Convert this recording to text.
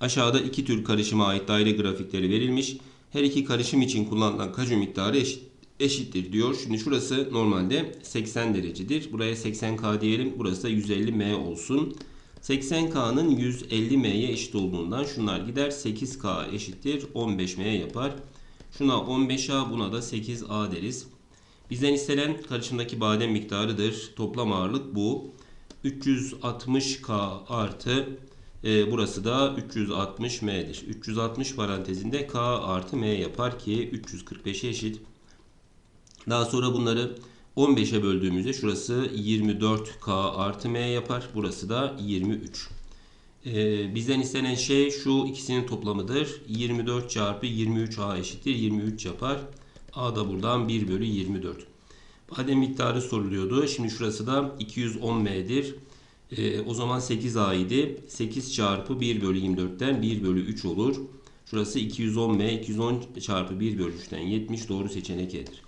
Aşağıda iki tür karışıma ait daire grafikleri verilmiş. Her iki karışım için kullanılan kaju miktarı eşit, eşittir diyor. Şimdi şurası normalde 80 derecedir. Buraya 80K diyelim. Burası da 150M olsun. 80K'nın 150M'ye eşit olduğundan şunlar gider. 8K eşittir 15M yapar. Şuna 15A buna da 8A deriz. Bizden istenen karışımdaki badem miktarıdır. Toplam ağırlık bu. 360K artı e, burası da 360M'dir. 360 parantezinde K artı M yapar ki 345'e eşit. Daha sonra bunları 15'e böldüğümüzde şurası 24K artı M yapar. Burası da 23. Ee, bizden istenen şey şu ikisinin toplamıdır. 24 çarpı 23A eşittir. 23 yapar. A da buradan 1 bölü 24. Badem miktarı soruluyordu. Şimdi şurası da 210M'dir. Ee, o zaman 8A idi. 8 çarpı 1 bölü 24'ten 1 bölü 3 olur. Şurası 210M. 210 çarpı 1 bölü 3'ten 70 doğru seçenek E'dir.